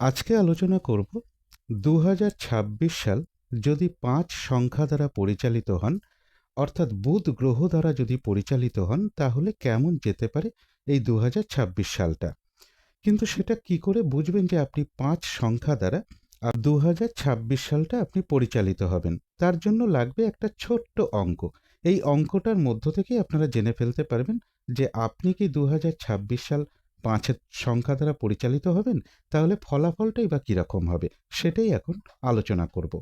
আজকে আলোচনা করব দু হাজার ছাব্বিশ সাল যদি পাঁচ সংখ্যা দ্বারা পরিচালিত হন, অর্থাৎ বুধ গ্রহ দ্বারা যদি পরিচালিত হন, তাহলে কেমন যেতে পারে এই দু হাজার ছাব্বিশ সালটা? কিন্তু সেটা কি করে বুঝবেন যে আপনি পাঁচ সংখ্যা দ্বারা আর দু হাজার ছাব্বিশ সালটা আপনি পরিচালিত হবেন? তার জন্য লাগবে একটা ছোট্ট অঙ্ক। এই অঙ্কটার মধ্য থেকে আপনারা জেনে ফেলতে পারবেন যে আপনি কি দু হাজার ছাব্বিশ সাল পাঁচের সংখ্যা দ্বারা পরিচালিত হবেন, তাহলে ফলাফলটাই বা কীরকম হবে, সেটাই এখন আলোচনা করব।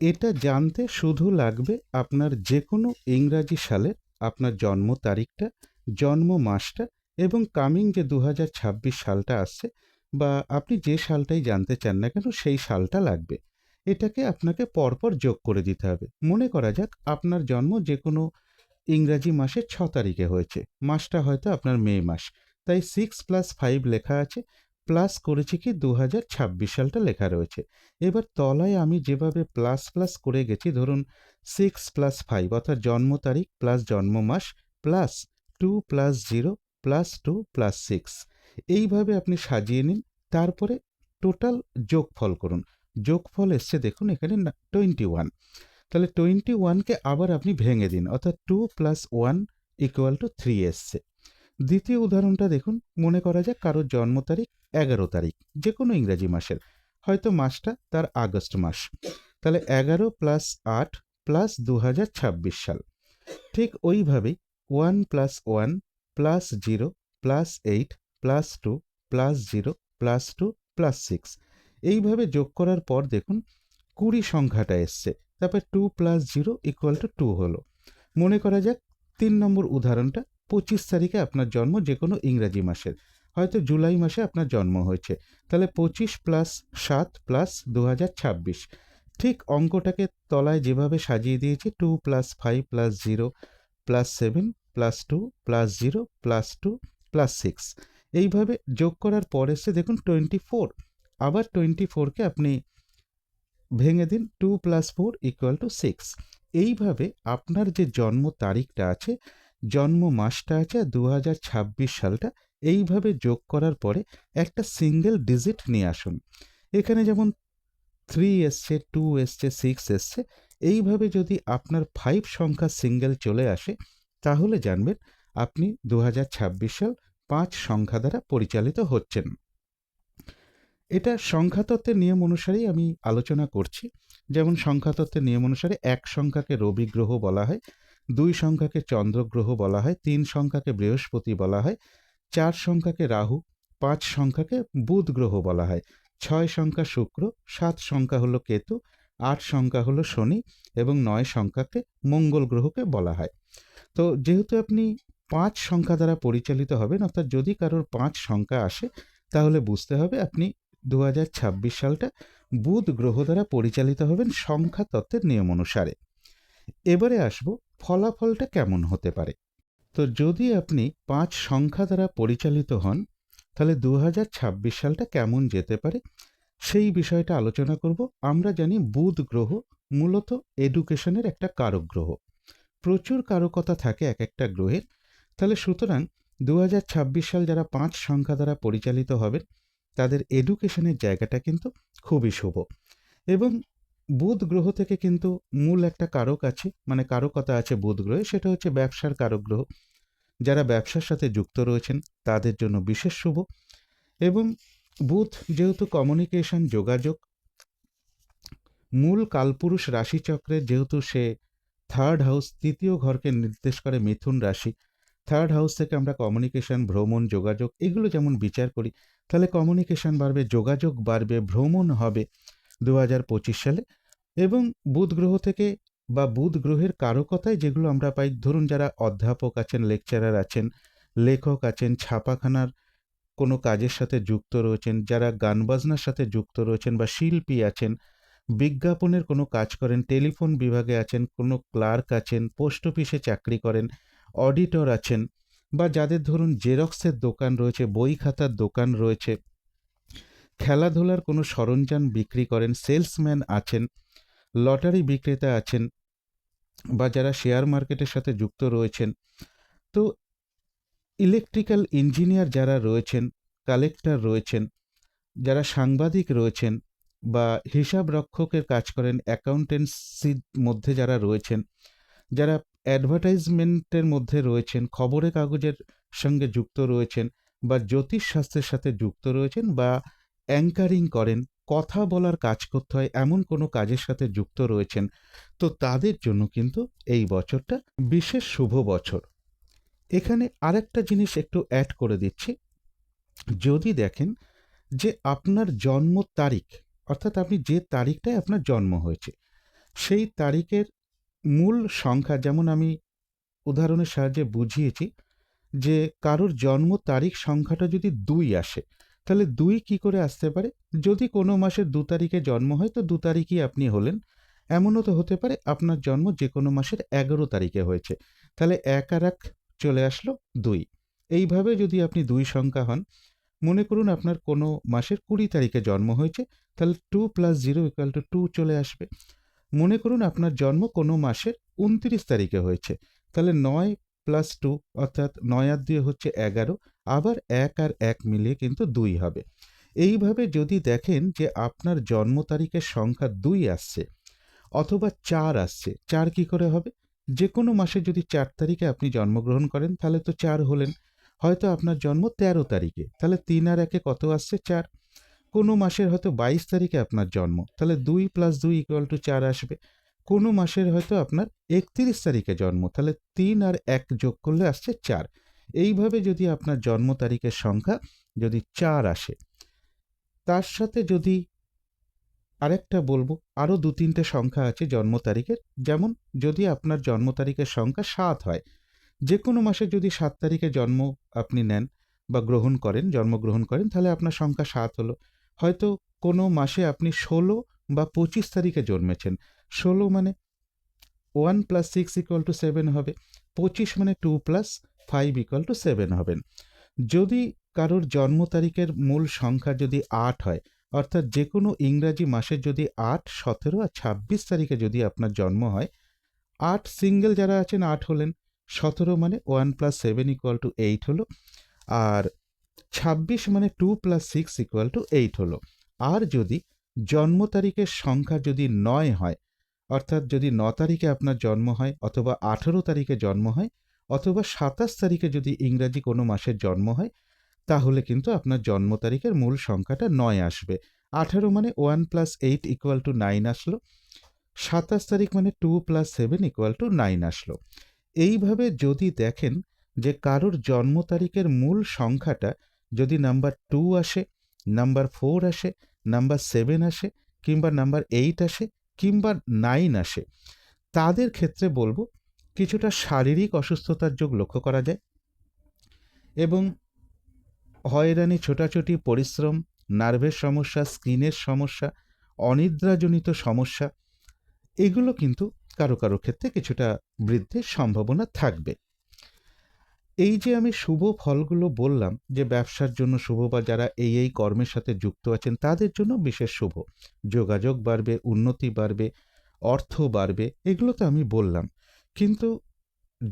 এটা জানতে শুধু লাগবে আপনার যে কোনো ইংরাজি সালের আপনার জন্ম তারিখটা, জন্ম মাসটা এবং কামিং যে দু হাজার ছাব্বিশ সালটা আসছে বা আপনি যে সালটাই জানতে চান না কেন, সেই সালটা লাগবে। এটাকে আপনাকে পরপর যোগ করে দিতে হবে। মনে করা যাক আপনার জন্ম যে কোনো ইংরাজি মাসের ছ তারিখে হয়েছে, মাসটা হয়তো আপনার মে মাস। তাই সিক্স প্লাস ফাইভ লেখা আছে প্লাস করেছি কি দু হাজার ছাব্বিশ সালটা লেখা রয়েছে। এবার তলায় আমি যেভাবে প্লাস প্লাস করে গেছি, ধরুন সিক্স প্লাস ফাইভ অর্থাৎ জন্ম তারিখ প্লাস জন্ম মাস plus two plus zero plus two plus six এইভাবে আপনি সাজিয়ে নিন, তারপরে টোটাল যোগফল করুন। যোগফল এসছে দেখুন এখানে টোয়েন্টি ওয়ান তাহলে টোয়েন্টি ওয়ানকে আবার আপনি ভেঙে দিন, অর্থাৎ two plus one equal to three এসছে। দ্বিতীয় উদাহরণটা দেখুন। মনে করা যাক কারোর জন্ম তারিখ এগারো তারিখ যে কোনো ইংরাজি মাসের। হয়তো মাসটা তার আগস্ট মাস। তাহলে এগারো প্লাস আট প্লাস দু হাজার ছাব্বিশ সাল। ঠিক ওইভাবেই one plus one plus zero plus eight plus two plus zero plus two plus six. এইভাবে যোগ করার পর দেখুন কুড়ি সংখ্যাটা এসছে। তারপর two plus zero equal to two হলো। মনে করা যাক তিন নম্বর উদাহরণটা পঁচিশ তারিখে আপনার জন্ম যে কোনো ইংরাজি মাসের। হয়তো জুলাই মাসে আপনার জন্ম হয়েছে। তাহলে পঁচিশ প্লাস সাত প্লাস দু হাজার ছাব্বিশ। ঠিক অঙ্কটাকে তলায় যেভাবে সাজিয়ে দিয়েছি two plus five plus zero plus seven plus two plus zero plus two plus six এইভাবে যোগ করার পর এসে দেখুন টোয়েন্টি ফোর আবার টোয়েন্টি ফোরকে আপনি ভেঙে দিন two plus four equal to six এইভাবে আপনার যে জন্ম তারিখটা আছে জন্ম মাসটা আছে দু হাজার ছাব্বিশ সালটা। এইভাবে যোগ করার পরে একটা সিঙ্গেল ডিজিট নিয়ে আসুন। এখানে যেমন থ্রি এসছে টু এসছে সিক্স এসছে, এইভাবে যদি আপনার ফাইভ সংখ্যা সিঙ্গেল চলে আসে, তাহলে জানবেন আপনি দু হাজার ছাব্বিশ সাল পাঁচ সংখ্যা দ্বারা পরিচালিত হচ্ছেন। এটা সংখ্যাতত্ত্বের নিয়ম অনুসারেই আমি আলোচনা করছি। যেমন সংখ্যাতত্ত্বের নিয়ম অনুসারে এক সংখ্যাকে রবি গ্রহ বলা হয় দুই সংখ্যাকে চন্দ্রগ্রহ বলা হয়, তিন সংখ্যাকে বৃহস্পতি বলা হয়, চার সংখ্যাকে রাহু, পাঁচ সংখ্যাকে বুধ গ্রহ বলা হয়, ছয় সংখ্যা শুক্র, সাত সংখ্যা হলো কেতু, আট সংখ্যা হলো শনি এবং নয় সংখ্যাকে মঙ্গল গ্রহকে বলা হয়। তো যেহেতু আপনি পাঁচ সংখ্যা দ্বারা পরিচালিত হবেন, অর্থাৎ যদি কারোর পাঁচ সংখ্যা আসে, তাহলে বুঝতে হবে আপনি দু হাজার ছাব্বিশ সালটা বুধ গ্রহ দ্বারা পরিচালিত হবেন সংখ্যা তত্ত্বের নিয়ম অনুসারে। এবারে আসব ফলাফলটা কেমন হতে পারে? তো যদি আপনি পাঁচ সংখ্যা দ্বারা পরিচালিত হন, তাহলে দু হাজার ছাব্বিশ সালটা কেমন যেতে পারে? সেই বিষয়টা আলোচনা করব। আমরা জানি বুধ গ্রহ মূলত এডুকেশনের একটা কারক গ্রহ। প্রচুর কারকতা থাকে এক একটা গ্রহের। তাহলে সুতরাং দু হাজার ছাব্বিশ সাল যারা পাঁচ সংখ্যা দ্বারা পরিচালিত হবেন, তাদের এডুকেশনের জায়গাটা কিন্তু খুবই শুভ। এবং বুধ গ্রহ থেকে কিন্তু মূল একটা কারক আছে মানে কারকতা আছে বুধ গ্রহে, সেটা হচ্ছে ব্যবসার কারক গ্রহ। যারা ব্যবসার সাথে যুক্ত রয়েছেন, তাদের জন্য বিশেষ শুভ। এবং বুধ যেহেতু কমিউনিকেশন যোগাযোগ, মূল কালপুরুষ রাশিচক্রের যেহেতু সে থার্ড হাউস তৃতীয় ঘরকে নির্দেশ করে মিথুন রাশি থার্ড হাউস থেকে আমরা কমিউনিকেশন ভ্রমণ, যোগাযোগ, এগুলো যেমন বিচার করি, তাহলে কমিউনিকেশন বাড়বে, যোগাযোগ বাড়বে, ভ্রমণ হবে। দু হাজার পঁচিশ সালে এবং বুধ গ্রহ থেকে বা বুধ গ্রহের কারকতায় যেগুলো আমরা পাই, ধরুন যারা অধ্যাপক আছেন লেকচারার আছেন, লেখক আছেন, ছাপাখানার কোনো কাজের সাথে যুক্ত রয়েছেন, যারা গান বাজনার সাথে যুক্ত রয়েছেন বা শিল্পী আছেন, বিজ্ঞাপনের কোনো কাজ করেন, টেলিফোন বিভাগে আছেন, কোনো ক্লার্ক আছেন, পোস্ট অফিসে চাকরি করেন, অডিটর আছেন বা যাদের ধরুন জেরক্সের দোকান রয়েছে, বই খাতার দোকান রয়েছে খেলাধুলার কোনো সরঞ্জাম বিক্রি করেন, সেলসম্যান আছেন, লটারি বিক্রেতা আছেন বা যারা শেয়ার মার্কেটের সাথে যুক্ত রয়েছেন। তো ইলেকট্রিক্যাল ইঞ্জিনিয়ার যারা রয়েছেন, কালেক্টর রয়েছেন, যারা সাংবাদিক রয়েছেন বা হিসাব রক্ষকের কাজ করেন অ্যাকাউন্টেন্সির মধ্যে যারা রয়েছেন, যারা অ্যাডভার্টাইজমেন্টের মধ্যে রয়েছেন, খবরের কাগজের সঙ্গে যুক্ত রয়েছেন বা জ্যোতিষ শাস্ত্রের সাথে যুক্ত রয়েছেন বা অ্যাঙ্কারিং করেন, কথা বলার কাজ করতে হয়, এমন কোনো কাজের সাথে যুক্ত রয়েছেন, তো তাদের জন্য কিন্তু এই বছরটা বিশেষ শুভ বছর। এখানে আরেকটা জিনিস একটু অ্যাড করে দিচ্ছি। যদি দেখেন যে আপনার জন্ম তারিখ, অর্থাৎ আপনি যে তারিখটায় আপনার জন্ম হয়েছে, সেই তারিখের মূল সংখ্যা, যেমন আমি উদাহরণের সাহায্যে বুঝিয়েছি, যে কারোর জন্ম তারিখ সংখ্যাটা যদি দুই আসে তাহলে দুই কি করে আসতে পারে? যদি কোনো মাসের দু তারিখে জন্ম হয়, তো দু তারিখই আপনি হলেন। এমনও তো হতে পারে আপনার জন্ম যে কোনো মাসের এগারো তারিখে হয়েছে। তাহলে এক আর এক চলে আসলো দুই। এইভাবে যদি আপনি দুই সংখ্যা হন, মনে করুন আপনার কোনো মাসের কুড়ি তারিখে জন্ম হয়েছে, তাহলে two plus zero equal to two চলে আসবে। মনে করুন আপনার জন্ম কোনো মাসের উনত্রিশ তারিখে হয়েছে। তাহলে নয় প্লাস টু অর্থাৎ নয় আর দিয়ে হচ্ছে এগারো, আবার এক আর এক মিলিয়ে কিন্তু দুই হবে। এইভাবে যদি দেখেন যে আপনার জন্ম তারিখের সংখ্যা দুই আসছে অথবা চার আসছে, চার কি করে হবে? যে কোনো মাসে যদি চার তারিখে আপনি জন্মগ্রহণ করেন, তাহলে তো চার হলেন। হয়তো আপনার জন্ম তেরো তারিখে, তাহলে তিন আর একে কত আসছে? চার। কোনো মাসের হয়তো বাইশ তারিখে আপনার জন্ম, তাহলে দুই প্লাস দুই ইকুয়াল টু চার আসবে। কোনো মাসের হয়তো আপনার একত্রিশ তারিখে জন্ম, তাহলে তিন আর এক যোগ করলে আসছে চার। এইভাবে যদি আপনার জন্ম তারিখের সংখ্যা যদি চার আসে, তার সাথে যদি আরেকটা বলব, আরও দু তিনটে সংখ্যা আছে জন্ম তারিখের। যেমন যদি আপনার জন্ম তারিখের সংখ্যা সাত হয়, যে কোনো মাসে যদি সাত তারিখে জন্ম আপনি নেন বা গ্রহণ করেন, জন্মগ্রহণ করেন, তাহলে আপনার সংখ্যা সাত হলো। হয়তো কোনো মাসে আপনি ষোলো বা পঁচিশ তারিখে জন্মেছেন ষোলো মানে one plus six equal to seven হবে, পঁচিশ মানে two plus five equal to seven হবেন যদি কারোর জন্ম তারিখের মূল সংখ্যা যদি আট হয়, অর্থাৎ যে কোনো ইংরাজি মাসের যদি আট, সতেরো আর ছাব্বিশ তারিখে যদি আপনার জন্ম হয়, আট সিঙ্গেল যারা আছেন, আট হলেন, সতেরো মানে one plus seven equal to eight হলো, আর ছাব্বিশ মানে two plus six equal to eight হলো। আর যদি জন্ম তারিখের সংখ্যা যদি নয় হয় অর্থাৎ যদি ন তারিখে আপনার জন্ম হয় অথবা আঠেরো তারিখে জন্ম হয় অথবা সাতাশ তারিখে যদি ইংরাজি কোনো মাসের জন্ম হয়, তাহলে কিন্তু আপনার জন্ম তারিখের মূল সংখ্যাটা নয় আসবে। আঠেরো মানে one plus eight equal to nine আসলো, সাতাশ তারিখ মানে two plus seven equal to nine আসলো। এইভাবে যদি দেখেন যে কারোর জন্ম তারিখের মূল সংখ্যাটা যদি নাম্বার টু আসে, নাম্বার ফোর আসে, নাম্বার সেভেন আসে কিংবা নাম্বার এইট আসে কিংবা নাইন আসে, তাদের ক্ষেত্রে বলব কিছুটা শারীরিক অসুস্থতার যোগ লক্ষ্য করা যায় এবং হয়রানি, ছোটাছুটি, পরিশ্রম, নার্ভের সমস্যা, স্কিনের সমস্যা, অনিদ্রাজনিত সমস্যা, এগুলো কিন্তু কারও কারও ক্ষেত্রে কিছুটা বৃদ্ধির সম্ভাবনা থাকবে। এই যে আমি শুভ ফলগুলো বললাম, যে ব্যবসার জন্য শুভ বা যারা এই এই কর্মের সাথে যুক্ত আছেন, তাদের জন্য বিশেষ শুভ। যোগাযোগ বাড়বে, উন্নতি বাড়বে, অর্থ বাড়বে, এগুলো তো আমি বললাম। কিন্তু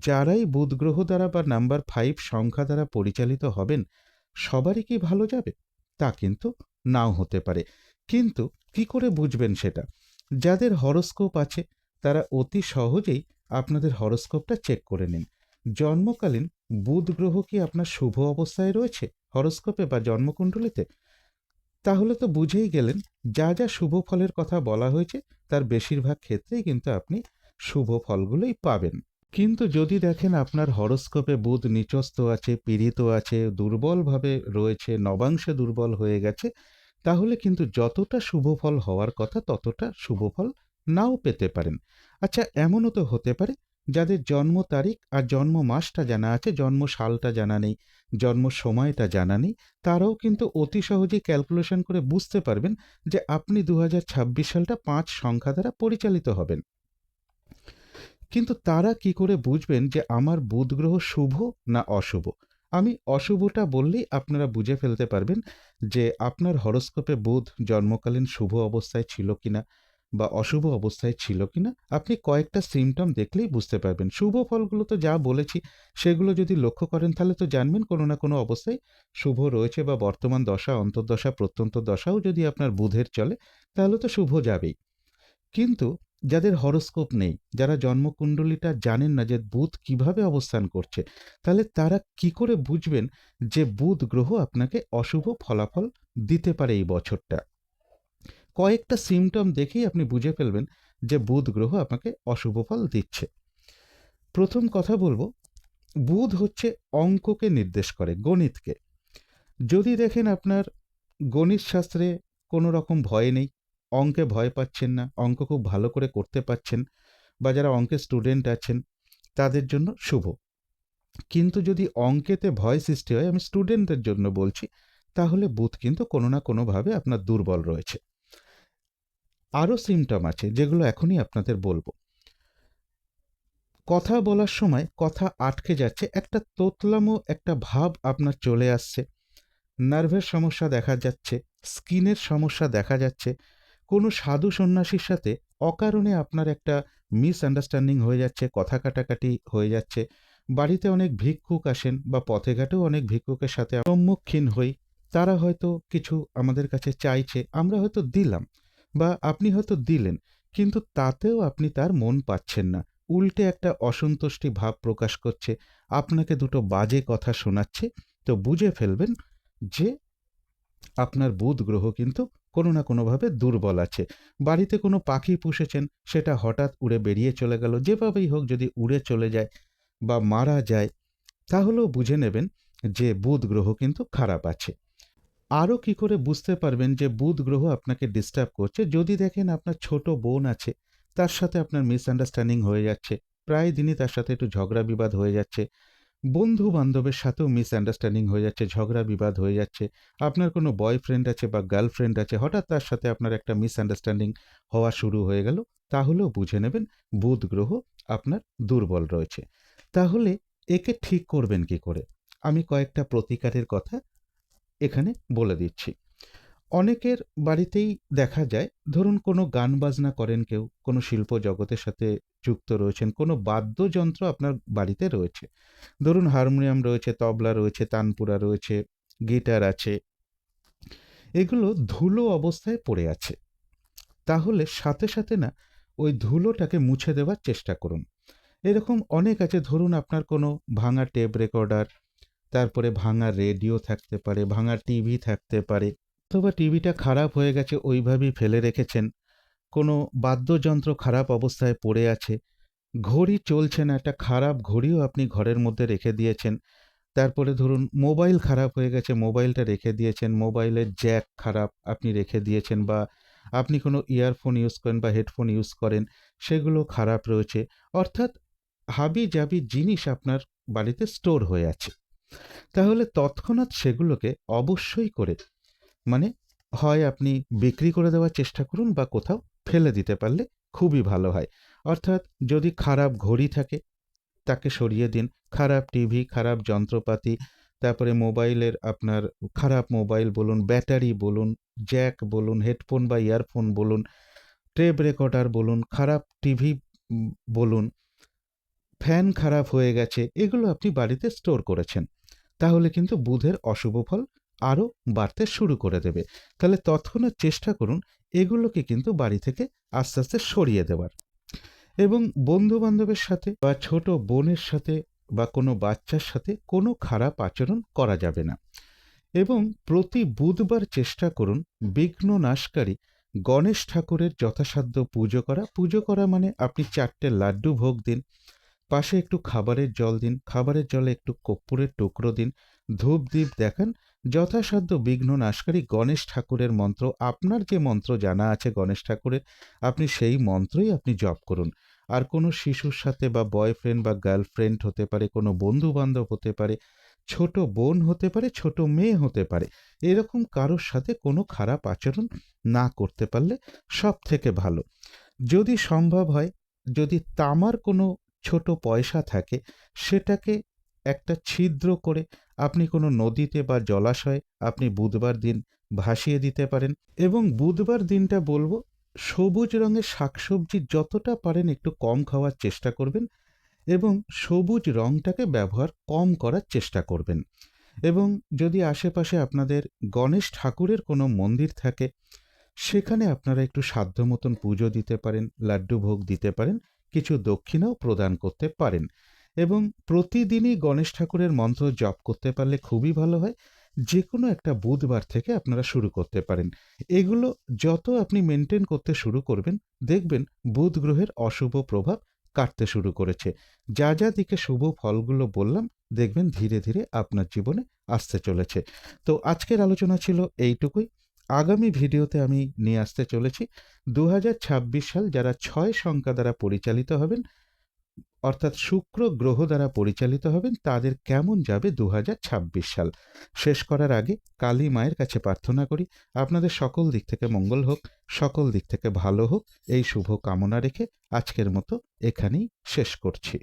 যারাই বুধ গ্রহ দ্বারা বা নাম্বার ফাইভ সংখ্যা দ্বারা পরিচালিত হবেন, সবারই কি ভালো যাবে? তা কিন্তু নাও হতে পারে। কিন্তু কি করে বুঝবেন সেটা? যাদের হরস্কোপ আছে, তারা অতি সহজেই আপনাদের হরস্কোপটা চেক করে নিন। জন্মকালীন বুধ গ্রহ কি আপনার শুভ অবস্থায় রয়েছে হরস্কোপে বা জন্মকুণ্ডলিতে? তাহলে তো বুঝেই গেলেন, যা যা শুভ ফলের কথা বলা হয়েছে, তার বেশিরভাগ ক্ষেত্রেই কিন্তু আপনি শুভ ফলগুলোই পাবেন। কিন্তু যদি দেখেন আপনার হরস্কোপে বুধ নিচস্ত আছে, পীড়িত আছে, দুর্বলভাবে রয়েছে, নবাংশে দুর্বল হয়ে গেছে, তাহলে কিন্তু যতটা শুভ ফল হওয়ার কথা ততটা শুভ ফল নাও পেতে পারেন। আচ্ছা এমনও তো হতে পারে যাদের জন্ম তারিখ আর জন্ম মাসটা জানা আছে, জন্ম সালটা জানা নেই, জন্ম সময়টা জানা নেই, তারাও কিন্তু অতি সহজেই ক্যালকুলেশন করে বুঝতে পারবেন যে আপনি দু হাজার ছাব্বিশ সালটা পাঁচ সংখ্যা দ্বারা পরিচালিত হবেন। কিন্তু তারা কি করে বুঝবেন যে আমার বুধ গ্রহ শুভ না অশুভ? আমি অশুভটা বললেই আপনারা বুঝে ফেলতে পারবেন যে আপনার হরস্কোপে বুধ জন্মকালীন শুভ অবস্থায় ছিল কিনা বা অশুভ অবস্থায় ছিল কি না আপনি কয়েকটা সিমটম দেখলেই বুঝতে পারবেন। শুভ ফলগুলো তো যা বলেছি, সেগুলো যদি লক্ষ্য করেন, তাহলে তো জানবেন কোনো না কোনো অবস্থায় শুভ রয়েছে বা বর্তমান দশা, অন্তর্দশা, প্রত্যন্ত দশাও যদি আপনার বুধের চলে, তাহলে তো শুভ যাবেই। কিন্তু যাদের হরস্কোপ নেই, যারা জন্মকুণ্ডলীটা জানেন না যে বুধ কীভাবে অবস্থান করছে, তাহলে তারা কি করে বুঝবেন যে বুধ গ্রহ আপনাকে অশুভ ফলাফল দিতে পারে এই বছরটা? কয়েকটা সিমটম দেখেই আপনি বুঝে ফেলবেন যে বুধ গ্রহ আপনাকে অশুভ ফল দিচ্ছে। প্রথম কথা বলব, বুধ হচ্ছে অঙ্ককে নির্দেশ করে, গণিতকে। যদি দেখেন আপনার গণিত শাস্ত্রে কোনো রকম ভয় নেই, অঙ্কে ভয় পাচ্ছেন না, অঙ্ক খুব ভালো করে করতে পাচ্ছেন বা যারা অঙ্কের স্টুডেন্ট আছেন, তাদের জন্য শুভ। কিন্তু যদি অঙ্কেতে ভয় সৃষ্টি হয়, আমি স্টুডেন্টদের জন্য বলছি, তাহলে বুধ কিন্তু কোনো না কোনোভাবে আপনার দুর্বল রয়েছে। আরও সিমটম আছে যেগুলো এখনই আপনাদের বলব। কথা বলার সময় কথা আটকে যাচ্ছে, একটা তোতলামো, একটা ভাব আপনার চলে আসছে। নার্ভের সমস্যা দেখা যাচ্ছে, স্কিনের সমস্যা দেখা যাচ্ছে, কোনো সাধু সন্ন্যাসীর সাথে অকারণে আপনার একটা মিসআন্ডারস্ট্যান্ডিং হয়ে যাচ্ছে, কথা কাটাকাটি হয়ে যাচ্ছে, বাড়িতে অনেক ভিক্ষুক আসেন বা পথে ঘাটেও অনেক ভিক্ষুকের সাথে সম্মুখীন হই, তারা হয়তো কিছু আমাদের কাছে চাইছে, আমরা হয়তো দিলাম। বা আপনি হয়তো দিলেন, কিন্তু তাতেও আপনি তার মন পাচ্ছেন না। উল্টে একটা অসন্তুষ্টি ভাব প্রকাশ করছে, আপনাকে দুটো বাজে কথা শোনাচ্ছে, তো বুঝে ফেলবেন যে আপনার বুধ গ্রহ কিন্তু কোনো না কোনোভাবে দুর্বল আছে। বাড়িতে কোনো পাখি পুষেছেন, সেটা হঠাৎ উড়ে বেরিয়ে চলে গেল। যেভাবেই হোক যদি উড়ে চলে যায় বা মারা যায়, তাহলেও বুঝে নেবেন যে বুধ গ্রহ কিন্তু খারাপ আছে। আরও কি করে বুঝতে পারবেন যে বুধ গ্রহ আপনাকে ডিস্টার্ব করছে? যদি দেখেন আপনার ছোট বোন আছে, তার সাথে আপনার মিসআন্ডারস্ট্যান্ডিং হয়ে যাচ্ছে, প্রায় দিনই তার সাথে একটু ঝগড়া বিবাদ হয়ে যাচ্ছে বন্ধু বান্ধবের সাথেও মিসআন্ডারস্ট্যান্ডিং হয়ে যাচ্ছে, ঝগড়া বিবাদ হয়ে যাচ্ছে, আপনার কোনো বয়ফ্রেন্ড আছে বা গার্লফ্রেন্ড আছে, হঠাৎ তার সাথে আপনার একটা মিসআন্ডারস্ট্যান্ডিং হওয়া শুরু হয়ে গেল, তাহলেও বুঝে নেবেন বুধ গ্রহ আপনার দুর্বল রয়েছে। তাহলে একে ঠিক করবেন কি করে? আমি কয়েকটা প্রতিকারের কথা এখানে বলে দিচ্ছি। অনেকের বাড়িতেই দেখা যায়, ধরুন কোনো গান বাজনা করেন কেউ, কোনো শিল্প জগতের সাথে যুক্ত রয়েছেন, কোনো বাদ্যযন্ত্র আপনার বাড়িতে রয়েছে। ধরুন হারমোনিয়াম রয়েছে, তবলা রয়েছে, তানপুরা রয়েছে, গিটার আছে। এগুলো ধুলো অবস্থায় পড়ে আছে। তাহলে সাথে সাথে না, ওই ধুলোটাকে মুছে দেওয়ার চেষ্টা করুন। এরকম অনেক আছে, ধরুন আপনার কোনো ভাঙা টেপ রেকর্ডার তারপরে ভাঙা রেডিও থাকতে পারে, ভাঙা টিভি থাকতে পারে। অথবা টিভিটা খারাপ হয়ে গেছে, ওইভাবেই ফেলে রেখেছেন। কোনো বাদ্যযন্ত্র খারাপ অবস্থায় পড়ে আছে। ঘড়ি চলছে না, একটা খারাপ ঘড়িও আপনি ঘরের মধ্যে রেখে দিয়েছেন। তারপরে ধরুন, মোবাইল খারাপ হয়ে গেছে, মোবাইলটা রেখে দিয়েছেন, মোবাইলের জ্যাক খারাপ আপনি রেখে দিয়েছেন বা আপনি কোনো ইয়ারফোন ইউজ করেন বা হেডফোন ইউজ করেন, সেগুলো খারাপ রয়েছে। অর্থাৎ হাবি জাবি জিনিস আপনার বাড়িতে স্টোর হয়ে আছে। তাহলে তৎক্ষণাৎ সেগুলোকে অবশ্যই করে মানে হয় আপনি বিক্রি করে দেওয়ার চেষ্টা করুন বা কোথাও ফেলে দিতে পারলে খুবই ভালো হয়। অর্থাৎ যদি খারাপ ঘড়ি থাকে, তাকে সরিয়ে দিন। খারাপ টিভি, খারাপ যন্ত্রপাতি, তারপরে মোবাইলের আপনার খারাপ মোবাইল বলুন, ব্যাটারি বলুন, জ্যাক বলুন, হেডফোন বা ইয়ারফোন বলুন, টেপ রেকর্ডার বলুন, খারাপ টিভি বলুন, ফ্যান খারাপ হয়ে গেছে, এগুলো আপনি বাড়িতে স্টোর করেছেন। তাহলে কিন্তু বুধের অশুভ ফল আরও বাড়তে শুরু করে দেবে। তাহলে তৎক্ষণাৎ চেষ্টা করুন এগুলোকে কিন্তু বাড়ি থেকে আস্তে আস্তে সরিয়ে দেওয়ার এবং বন্ধু বান্ধবের সাথে বা ছোট বোনের সাথে বা কোনো বাচ্চার সাথে কোনো খারাপ আচরণ করা যাবে না। এবং প্রতি বুধবার চেষ্টা করুন বিঘ্ন নাশকারী গণেশ ঠাকুরের যথাসাধ্য পুজো করা। পুজো করা মানে আপনি চারটে লাড্ডু ভোগ দিন পাশে একটু খাবারের জল দিন, খাবারের জলে একটু কর্পূরের টুকরো দিন, ধূপ দ্বীপ দেখান, যথাসাধ্য বিঘ্ন নাশকারী গণেশ ঠাকুরের মন্ত্র, আপনার যে মন্ত্র জানা আছে গণেশ ঠাকুরের, আপনি সেই মন্ত্রই আপনি জপ করুন। আর কোনো শিশুর সাথে বা বয়ফ্রেন্ড বা গার্লফ্রেন্ড হতে পারে, কোনো বন্ধু বান্ধব হতে পারে, ছোট বোন হতে পারে, ছোট মেয়ে হতে পারে, এরকম কারোর সাথে কোনো খারাপ আচরণ না করতে পারলে সব থেকে ভালো। যদি সম্ভব হয়, যদি তামার কোনো ছোট পয়সা থাকে, সেটাকে একটা ছিদ্র করে আপনি কোনো নদীতে বা জলাশয়ে আপনি বুধবার দিন ভাসিয়ে দিতে পারেন এবং বুধবার দিনটা বলব সবুজ রঙের শাকসবজি যতটা পারেন একটু কম খাওয়ার চেষ্টা করবেন এবং সবুজ রঙটাকে ব্যবহার কম করার চেষ্টা করবেন। এবং যদি আশেপাশে আপনাদের গণেশ ঠাকুরের কোনো মন্দির থাকে, সেখানে আপনারা একটু সাধ্য মতন পুজো দিতে পারেন লাড্ডু ভোগ দিতে পারেন কিছু দক্ষিণাও প্রদান করতে পারেন এবং প্রতিদিনই গণেশ ঠাকুরের মন্ত্র জপ করতে পারলে খুবই ভালো হয়। যে কোনো একটা বুধবার থেকে আপনারা শুরু করতে পারেন। এগুলো যত আপনি মেনটেন করতে শুরু করবেন, দেখবেন বুধ গ্রহের অশুভ প্রভাব কাটতে শুরু করেছে। যা যা দিকে শুভ ফলগুলো বললাম, দেখবেন ধীরে ধীরে আপনার জীবনে আসতে চলেছে। তো আজকের আলোচনা ছিল এইটুকুই। আগামী ভিডিওতে আমি নিয়ে আসতে চলেছি। দু হাজার ছাব্বিশ সাল যারা ছয় সংখ্যা দ্বারা পরিচালিত হবেন, অর্থাৎ শুক্র গ্রহ দ্বারা পরিচালিত হবেন, তাদের কেমন যাবে দু হাজার ছাব্বিশ সাল? শেষ করার আগে কালী মায়ের কাছে প্রার্থনা করি। আপনাদের সকল দিক থেকে মঙ্গল হোক, সকল দিক থেকে ভালো হোক, এই শুভ কামনা রেখে আজকের মতো এখানেই শেষ করছি।